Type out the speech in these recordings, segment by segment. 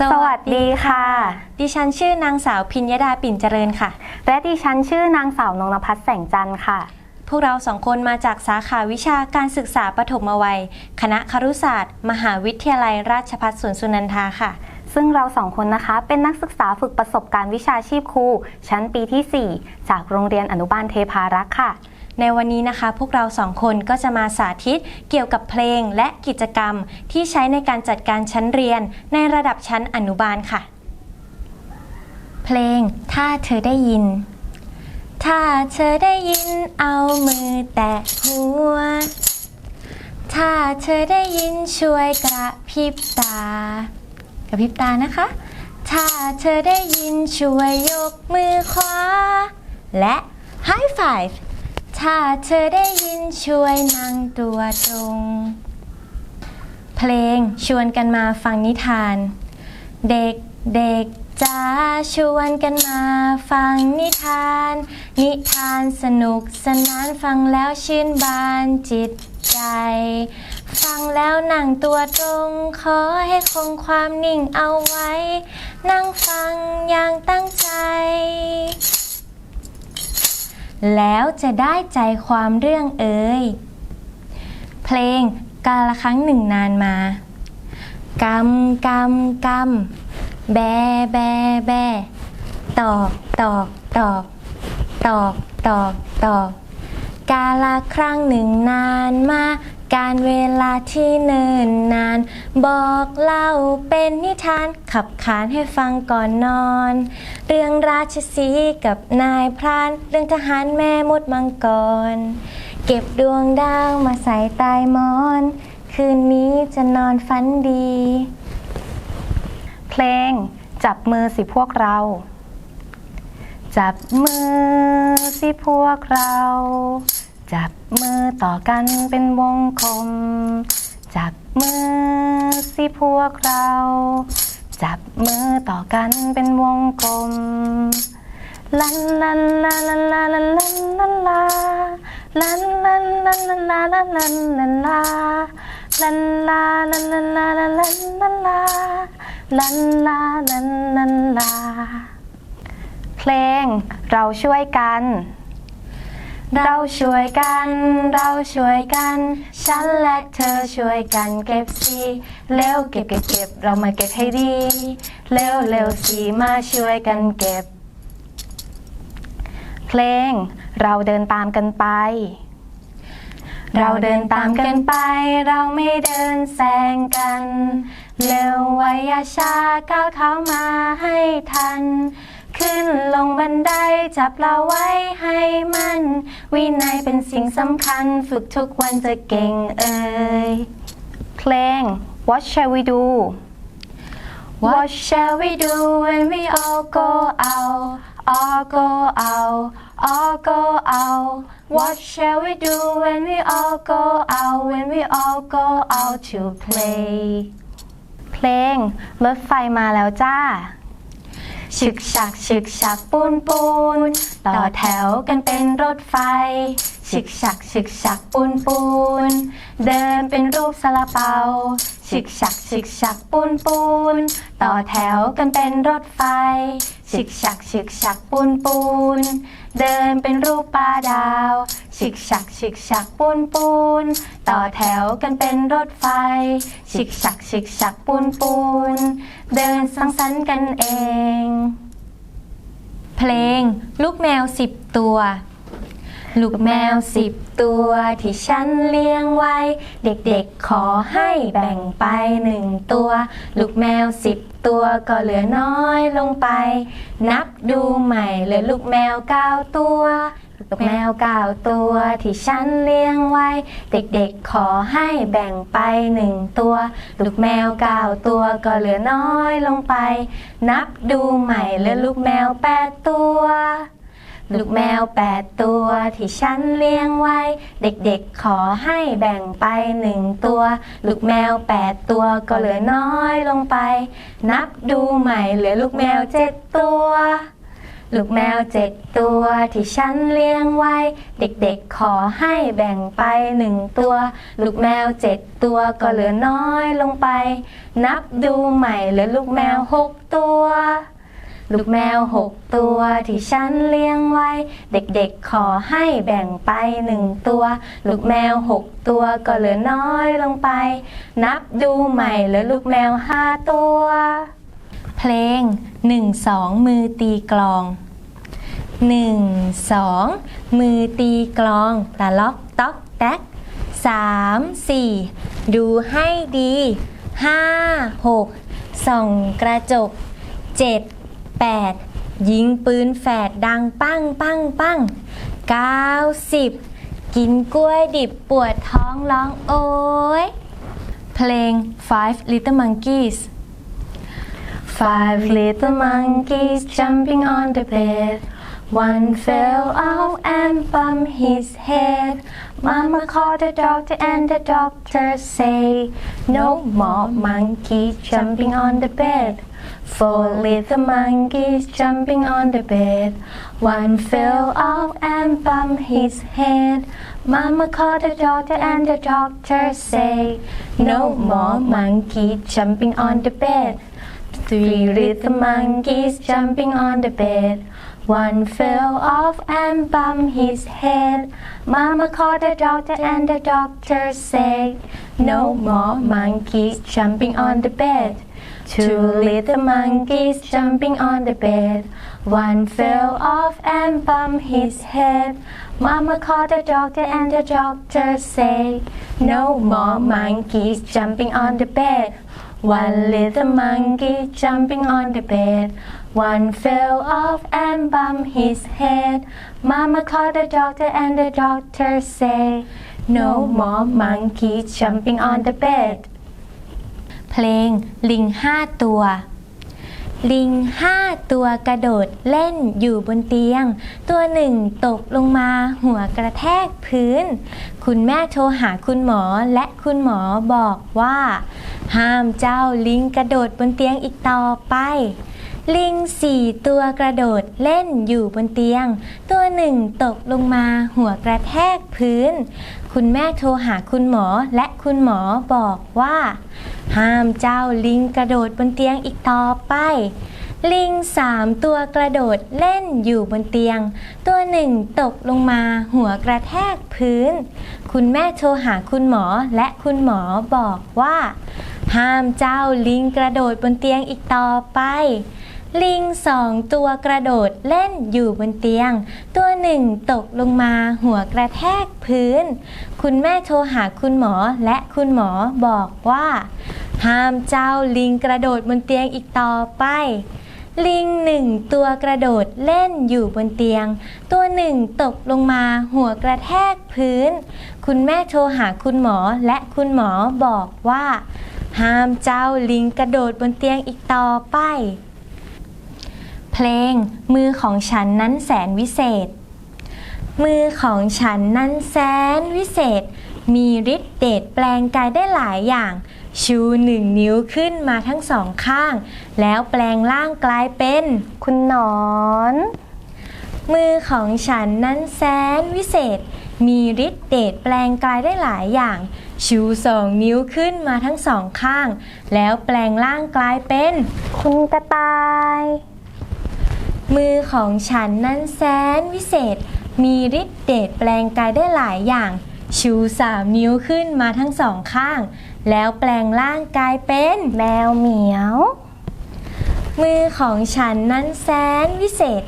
สวัสดีค่ะ ดิฉันชื่อนางสาวพิญญดาปิ่นเจริญค่ะ และดิฉันชื่อนางสาวนงนภัสแสงจันทร์ค่ะ พวกเราสองคนมาจากสาขาวิชาการศึกษาปฐมวัย คณะครุศาสตร์ มหาวิทยาลัยราชภัฏสวนสุนันทาค่ะ ซึ่งเราสองคนนะคะ เป็นนักศึกษาฝึกประสบการณ์วิชาชีพครูชั้นปีที่ 4 จากโรงเรียนอนุบาลเทพารักษ์ค่ะ ในวันนี้นะคะ พวกเราสองคนก็จะมาสาธิตเกี่ยวกับเพลงและกิจกรรมที่ใช้ในการจัดการชั้นเรียนในระดับชั้นอนุบาลค่ะ เพลงถ้าเธอได้ยิน ถ้าเธอได้ยินเอามือแตะหัว ถ้าเธอได้ยินช่วยกระพริบตากระพริบตานะคะ ถ้าเธอได้ยินช่วยยกมือขวาและ High Five ถ้าเธอได้ยินช่วยนั่งตัวตรง เพลงชวนกันมาฟังนิทาน เด็กเด็กจ้าชวนกันมาฟังนิทาน นิทานสนุกสนานฟังแล้วชื่นบานจิตใจ ฟังแล้วนั่งตัวตรง ขอให้คงความนิ่งเอาไว้ นั่งฟังอย่างตั้งใจ แล้วจะได้ใจความเรื่องเอ่ยเพลงกาละครั้งหนึ่งนานมากำกำกำแบแบแบตอกตอกตอกตอกตอกตอกกาละครั้งหนึ่งนานมา การเวลาที่เนิ่นนาน บอกเล่าเป็นนิทานขับขานให้ฟังก่อนนอน เรื่องราชสีกับนายพราน เรื่องทหารแม่มดมังกร เก็บดวงดาวมาใส่ใต้หมอน คืนนี้จะนอนฝันดี เพลง จับมือสิพวกเรา จับมือสิพวกเรา จับมือต่อกันเป็นวงกลม จับมือสิพวกเรา จับมือต่อกันเป็นวงกลมลันลันลาลันลาลันลันลันลาลันลันลันลันลาลันลันลันลาลันลาลันลันลาลันลันลันลาลันลาลันลันลาเพลงเราช่วยกัน เราช่วยกัน เราช่วยกัน ฉันและเธอช่วยกันเก็บสิเร็วเก็บเก็บเก็บเรามาเก็บให้ดีเร็วเร็วสิมาช่วยกันเก็บ เพลง เราเดินตามกันไป เราเดินตามกันไป เราไม่เดินแซงกัน เร็วไว้อย่าช้าก้าวเท้ามาให้ทัน ขึ้นลงบันไดจับเราไว้ให้มัน วินัยเป็นสิ่งสำคัญ ฝึกทุกวันจะเก่งเอ่ยเพลง What shall we do What shall we do when we all go out all go out all go out What shall we do when we all go out when we all go out to play เพลงรถไฟมาแล้วจ้า ชึกชักชึกชักปูนปูนต่อแถวกันเป็นรถไฟชึกชักชึกชักปูนปูนเดินเป็นรูปซาลาเปาชึกชักชึกชักปูนปูนต่อแถวกันเป็นรถไฟชึกชักชึกชักปูนปูน เดินเป็นรูปปลาดาว ฉิกฉักฉิกฉักปูนปูน ต่อแถวกันเป็นรถไฟ ฉิกฉักฉิกฉักปูนปูน เดินสังสรรค์กันเอง เพลงลูกแมวสิบตัว ลูกแมวสิบตัวที่ฉันเลี้ยงไว้ เด็กๆขอให้แบ่งไปหนึ่งตัว ลูกแมวสิบตัวก็เหลือน้อยลงไป นับดูใหม่เหลือลูกแมวเก้าตัวลูกแมวเก้าตัวที่ฉันเลี้ยงไว้ เด็กๆขอให้แบ่งไปหนึ่งตัว ลูกแมวเก้าตัวก็เหลือน้อยลงไป นับดูใหม่เหลือลูกแมวแปดตัว ลูกแมวแปดตัวที่ฉันเลี้ยงไว้ เด็กๆขอให้แบ่งไปหนึ่งตัว ลูกแมวแปดตัวก็เหลือน้อยลงไป นับดูใหม่เหลือลูกแมวเจ็ดตัวลูกแมวเจ็ดตัวที่ฉันเลี้ยงไว้ เด็กๆขอให้แบ่งไปหนึ่งตัว ลูกแมวเจ็ดตัวก็เหลือน้อยลงไป นับดูใหม่เหลือลูกแมวหกตัว ลูกแมวหกตัวที่ฉันเลี้ยงไว้ เด็กๆขอให้แบ่งไปหนึ่งตัว ลูกแมวหกตัวก็เหลือน้อยลงไป นับดูใหม่เหลือลูกแมวห้าตัว เพลง1 2มือตีกลอง1 2มือตีกลองตะล็อกต๊อกแต๊ก3 4ดูให้ดี5 6ส่องกระจก7 8 ยิงปืนแฝดดังปั้งปั้งปั้ง90 กินกล้วยดิบปวดท้องร้องโอยเพลง Five Little Monkeys Five little monkeys jumping on the bed. One fell off and bumped his head. Mama called the doctor and the doctor say, No more monkeys jumping on the bed. Four little monkeys jumping on the bed. One fell off and bumped his head. Mama called the doctor and the doctor say, No more monkeys jumping on the bed. Three little monkeys jumping on the bed. One fell off and bumped his head. Mama called the doctor and the doctor said, No more monkeys jumping on the bed. Two little monkeys jumping on the bed. One fell off and bumped his head. Mama called the doctor and the doctor said, No more monkeys jumping on the bed. One little monkey jumping on the bed. One fell off and bumped his head. Mama called the doctor and the doctor said, No more monkey jumping on the bed. เพลงลิงห้าตัว ลิงห้าตัวกระโดดเล่นอยู่บนเตียง ตัวหนึ่งตกลงมาหัวกระแทกพื้น คุณแม่โทรหาคุณหมอและคุณหมอบอกว่า ห้ามเจ้าลิงกระโดดบนเตียงอีกต่อไป ลิงสี่ตัวกระโดดเล่นอยู่บนเตียง ตัวหนึ่งตกลงมาหัวกระแทกพื้น คุณแม่โทรหาคุณหมอและคุณหมอบอกว่า ห้ามเจ้าลิงกระโดดบนเตียงอีกต่อไปลิงสามตัวกระโดดเล่นอยู่บนเตียง ตัวหนึ่งตกลงมาหัวกระแทกพื้น คุณแม่โทรหาคุณหมอและคุณหมอบอกว่า ห้ามเจ้าลิงกระโดดบนเตียงอีกต่อไป ลิงสองตัวกระโดดเล่นอยู่บนเตียง ตัวหนึ่งตกลงมาหัวกระแทกพื้น คุณแม่โทรหาคุณหมอและคุณหมอบอกว่า ห้ามเจ้าลิงกระโดดบนเตียงอีกต่อไปลิงหนึ่งตัวกระโดดเล่นอยู่บนเตียง ตัวหนึ่งตกลงมาหัวกระแทกพื้น คุณแม่โทรหาคุณหมอและคุณหมอบอกว่า ห้ามเจ้าลิงกระโดดบนเตียงอีกต่อไป เพลงมือของฉันนั้นแสนวิเศษ มือของฉันนั้นแสนวิเศษ มีฤทธิ์เดชแปลงกายได้หลายอย่าง ชูหนึ่งนิ้วขึ้นมาทั้งสองข้าง แล้วแปลงร่างกลายเป็น คุณหนอน มือของฉันนั้นแสนวิเศษ มีฤทธิ์เดชแปลงกายได้หลายอย่าง ชูสองนิ้วขึ้นมาทั้งสองข้าง แล้วแปลงร่างกลายเป็น คุณกระต่าย มือของฉันนั้นแสนวิเศษ มีฤทธิ์เดชแปลงกายได้หลายอย่าง ชูสามนิ้วขึ้นมาทั้งสองข้าง แล้วแปลงร่างกายเป็นแมวเหมียว มือของฉันนั้นแสนวิเศษ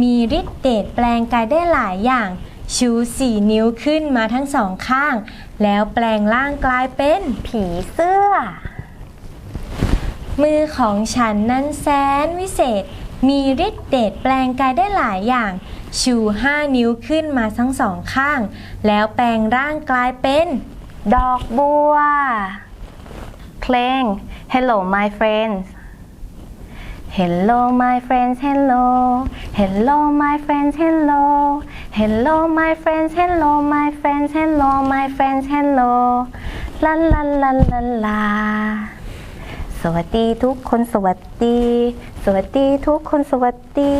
มีฤทธิ์เดชแปลงกายได้หลายอย่าง ชูสี่นิ้วขึ้นมาทั้งสองข้าง แล้วแปลงร่างกลายเป็นผีเสื้อ มือของฉันนั้นแสนวิเศษ มีฤทธิ์เดชแปลงกายได้หลายอย่าง ชูห้านิ้วขึ้นมาทั้งสองข้าง แล้วแปลงร่างกลายเป็น ดอกบัว เพลง Hello my friends Hello my friends Hello Hello my friends Hello Hello my friends Hello my friends Hello my friends Hello ลาลาลาลาลาสวัสดีทุกคนสวัสดี สวัสดีทุกคนสวัสดี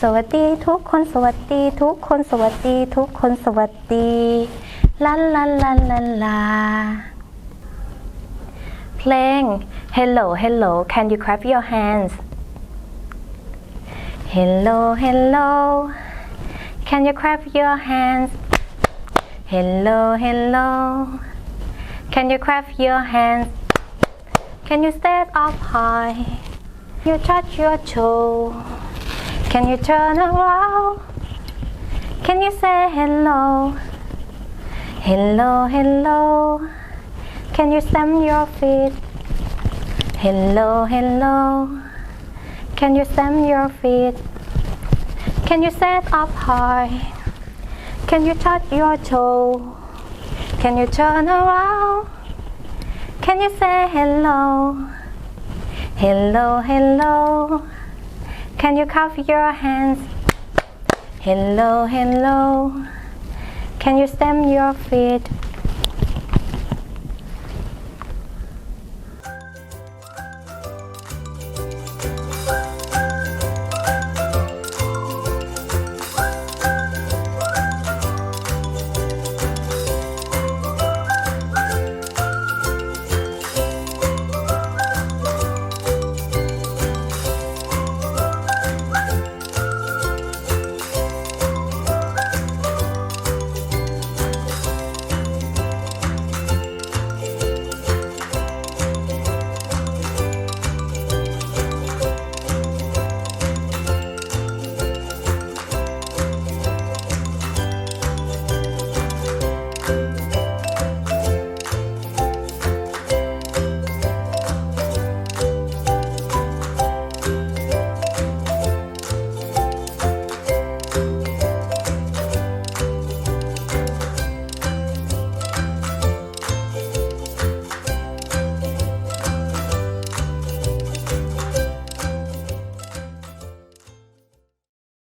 สวัสดีทุกคนสวัสดี ทุกคนสวัสดีทุกคนสวัสดีลาลาลาลาลาเพลง Hello Hello Can you clap your hands Hello Hello. Can you clap your hands? Hello Hello. Can you clap your hands? Can you stand up high? You touch your toe. Can you turn around? Can you say hello? Hello Hello. Can you stamp your feet? Hello, hello. Can you stamp your feet? Can you set up high? Can you touch your toe? Can you turn around? Can you say hello? Hello, hello. Can you cuff your hands? Hello, hello. Can you stamp your feet?